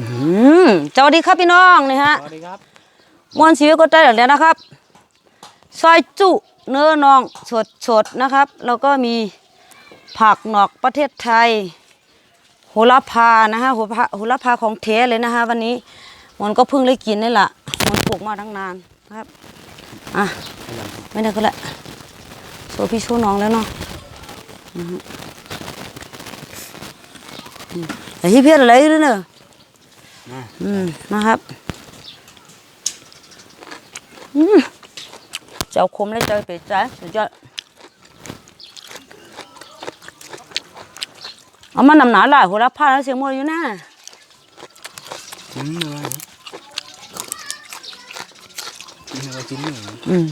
อืมสวัสดีครับพี่น้องนี่ฮะสวัสดีครับมวนชีวิตก็ได้แล้วนะครับ ซอยจุเนื้อนองสดสดๆนะครับ แล้วก็มีผักหนอกประเทศไทย โหระพานะฮะโหระพาโหระพาของเทเลยนะฮะวันนี้มันก็เพิ่งได้กินนี่แหละมันปลูกมาตั้งนานนะครับอะไม่ได้ก็แหละโชว์พี่โชว์น้องแล้วเนาะอือฮึอืมแต่ที่เพี้ยนอะไรด้วยเนอะมา อืมนะครับอืมเจ้าคมและเจ้าเป็ดจ้าสุดยอดเอามานำหนาหลายหัวละผ้าแล้วเสียงหมดอยู่นะจิ้มเลยนี่ก็จิ้มเลยอืม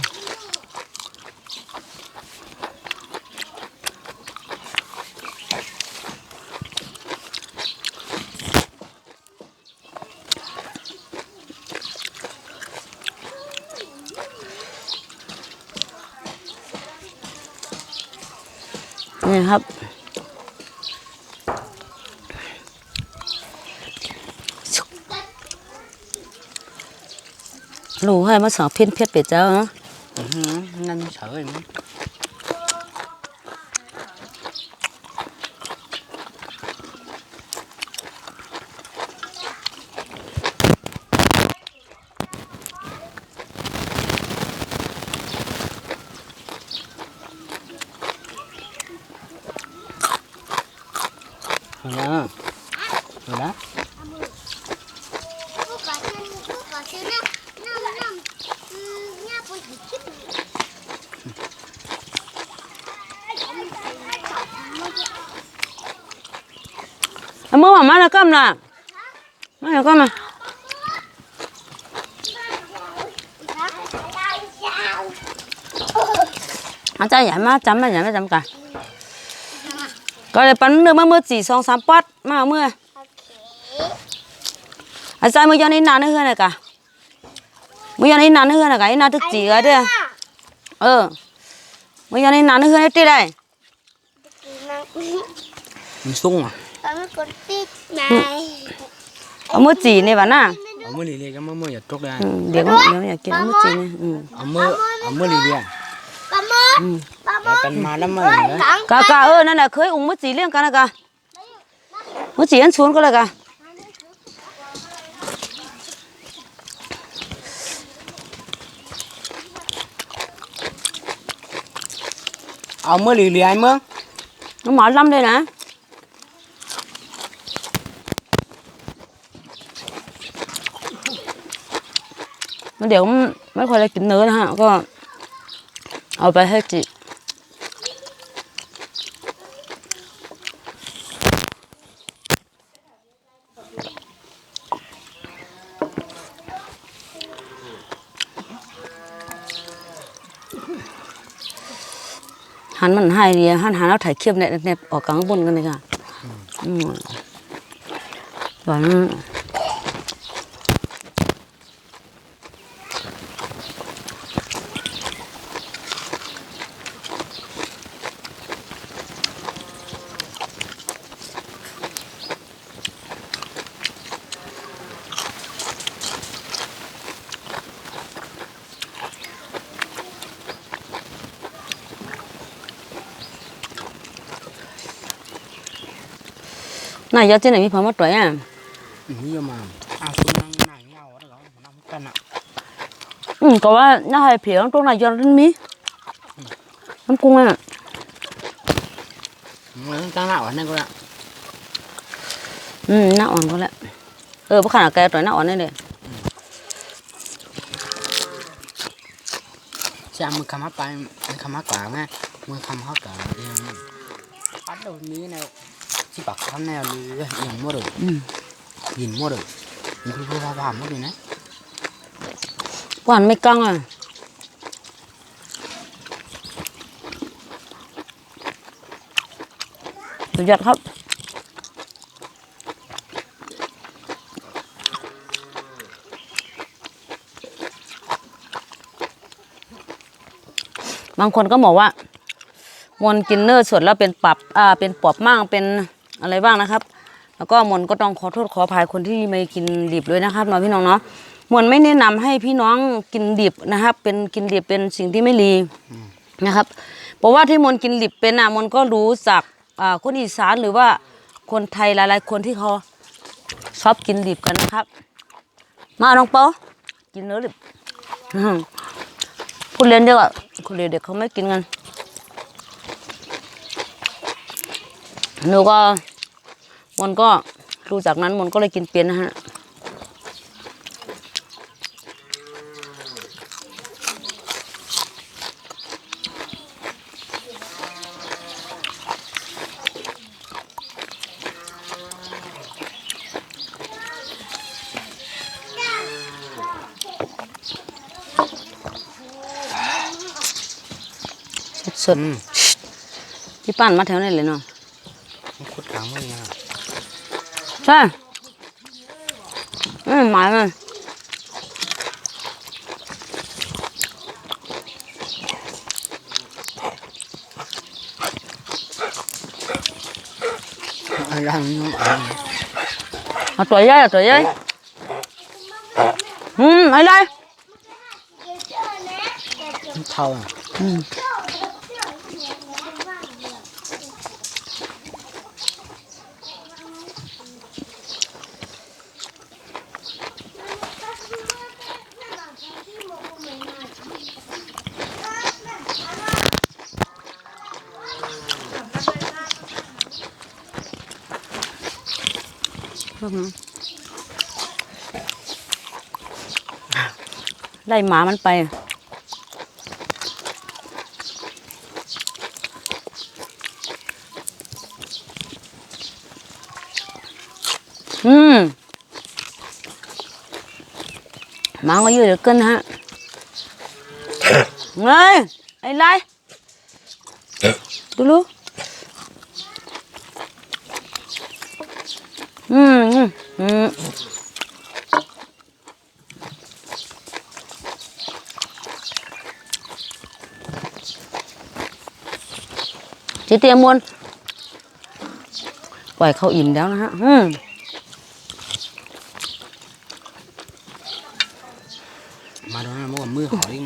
นี่ครับลูให้มาสองเพี้ยนเพชรเป็ดเจ้าเนาะนั่นเฉยมั้ย Đó. Rồi đó. Mưa mà má là cơm là Má nó cơm à Anh ta dạy má chấm mà dạy má chấm cả ก็มามาแล้วก็มาอาจารย์ใหญ่มาจำมาใหญ่มาจำกันก็เลยปั้นเนื้อมาเมื่อสี่สองสามปัดมาเมื่ออาจารย์มือยอนนี่นานเฮือนเลยกะมือยอนนี่นานเฮือนเลยกะอีนานตึกจีกะเด้อเออมือยอนนี่นานเฮือนได้ตีได้ Mình sung à. เราไม่กดปิดไหนเอามือจีนี่บ้าน่ะ Ở mưa lì lì cái mưa mưa giật trúc đây. อืมเดี๋ยวเดี๋ยวอยากกินเอามือจีนี่อืม Ở mưa ở mưa lì lì à. ปลาหมดอืมป ลาหม Ở ด cần mà lắm mà nữa. ถังกากาเออนั่นแหละเคยอุ้มมือจีเลี้ยงกันนะกะมือจีอันชวนก็เลยกะ Ở mưa lì lì ai mưa. น้องหมอลำเลยนะแล้วเดี๋ยวไม่ค่อยได้กินเนื้อนะฮะก็เอาไปให้จิ หันมันให้เดียหันหันแล้วถ่ายเคียบเนี่ยเนี่ยออกกลางบนกันเลยค่ะอืมหวาน น่ายอดที่ไหนมีพอมาตัวอะ Nhưng mà à xuống năng nải nhau đó đó, nó không cân ạ. อืมก็ว่าน่าให้เผียงตรงไหนยอดนั้นมีน้ำกุ้งอะ Nó căng nào ở đây cô ạ. อืมน่าอ่อนก็แล้วเออพวกขนาดแกตัวน่าอ่อนนี่เลย Cha mưa khăm hấp bay, khăm hấp quả nghe. Mưa khăm hấp cả. Bắt đầu mí này. Chỉ bạc khăm này lì yên mua được. อืม Nhìn mua được. Nhìn cứ vào vào mua được này. หวานไม่กังอะสุดยอดครับบางคนก็บอกว่ามวนกินเนอร์สดแล้วเป็นปรับอ่าเป็นปอบมั่งเป็น อะไรบ้างนะครับ แล้วก็มนก็ต้องขอโทษขออภัยคนที่ไม่กินดิบด้วยนะครับเน้องพี่น้องเนาะมนไม่แนะนำให้พี่น้องกินดิบนะครับ เป็นกินดิบเป็นสิ่งที่ไม่ดีนะครับ เพราะว่าที่มนกินดิบเป็นอะมนก็รู้จากอ่าคนอีสานหรือว่าคนไทยหลายๆ คนที่เขาชอบกินดิบกันนะครับ มาน้องเปากินเนื้อดิบผู้เรียนเด็กอะคนเรียนเด็กเขาไม่กินกันหนูก็ มนก็รู้จากนั้นมนก็เลยกินเป็นนะฮะสดอืมๆพี่ป้านมาแถวนี้เลยเนาะมันคุดกลางมือนะ ใช่อืมหมายมันอะไรนี่น้ องอ่านเอาตัวใหญ่เอาตัวใหญ่อืมอะไรเท่าอะอืมพวกนั้นไล่หมามันไปอืมหมาก็ยืดเหลือเกินฮะเงยไอ้ไรดูลูกอืม อืมอืมจีเตรียมมวนปล่อยเขาอิ่มแล้วนะฮะ อืมมาโดนนั้นมันก็มือหอดิ้ง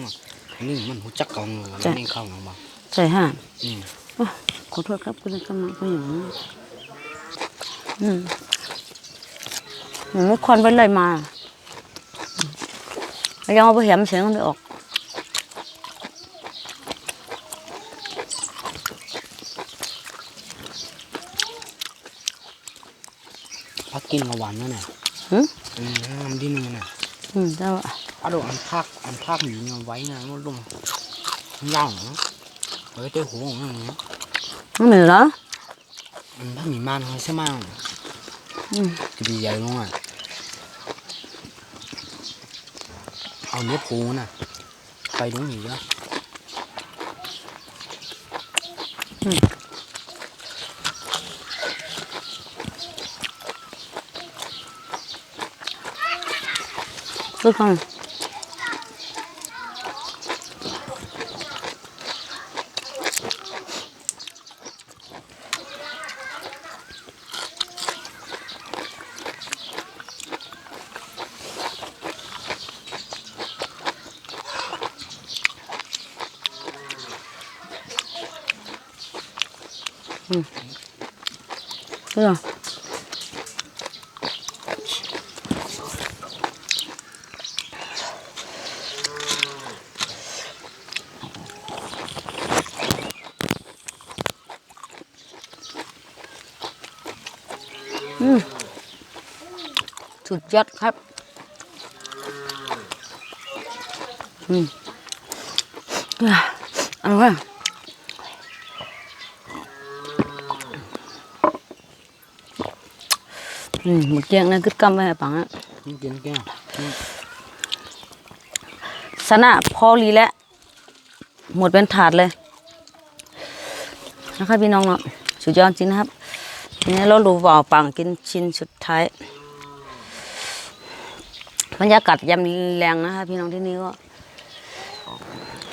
มานี่มันหูจักกองเลยนี่เข้าหนังบ้างใช่ฮะอืมอะขอโทษครับคุณกำลังก็อย่างนี้อืม หนูควันไปเลยมาอืมแล้วยังเอาไปแหมเสียงมันไม่ออกพักกินกับหวานนั่นน่ะหืมอืมน้ำดิ้นนั่นน่ะอืมแต่ว่าอะดูอันภาคอันภาคหมีเงาไว้นะมันลงย่างเฮ้ยเต้หัวของมันเนี่ยมันเหนื่อยแล้วอันภาคหมีมันเขาใช่ไหมอืม จะดีใหญ่ลงอะเอาเนื้อปูน่ะ ไปลงหนีอะคือฟัง อืมคืออืมสุดยอดครับ อืมอะอร่อย อืมหมดเกลี้ยงนะกึดกำไปให้ปังอะนี่กินแก้วนี่สนะพอลีแล้วหมดเป็นถาดเลยนะครับพี่น้องเนาะสุดยอดจริงนะครับทีนี้เราดูว่าปังกินชิ้นสุดท้ายบรรยากาศยามแรงนะคะพี่น้องที่นี่ก็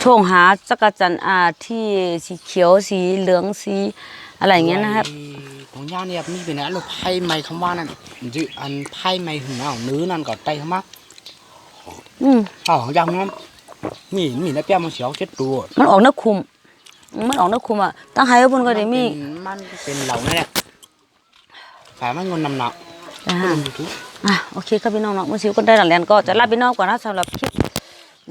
ช่วงหาจักรจันทร์อาที่สีเขียวสีเหลืองสีอะไรอย่างเงี้ยนะครับไว้ ของย่าเนี่ยมีเป็นอะไรไพ่ไม้คำว่านั่นจืออันไพ่ไม้หึงเอาเนื้อนั่นก็ใจเขามากอืมอ๋อของย่ามันมีมีน้ำเปรี้ยวมันเสียวเจ็ดตัวมันออกเนื้อคุม มันออกเนื้อคุมอะตั้งไห้ปุ่นก็ได้มีมันเป็นเหล่านี่แหละแต่มันเงินนำหนักอ่าไม่ลงยูทูบอะโอเคครับพี่น้องเนาะมือซิวก็ได้หลังเรียนก็จะลาพี่น้องก่อนนะสำหรับคลิป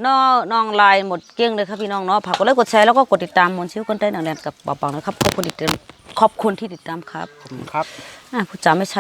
น้องน้องลายหมดเกลี้ยงเลยครับพี่น้องเนาะฝากกดไลค์กดแชร์แล้วก็กดติดตามมนซิวก็ได้หลังเรียนกับเบาๆนะครับขอบคุณที่ติดตาม ขอบคุณที่ติดตามครับขอบคุณครับ อะผู้จาไม่ชัด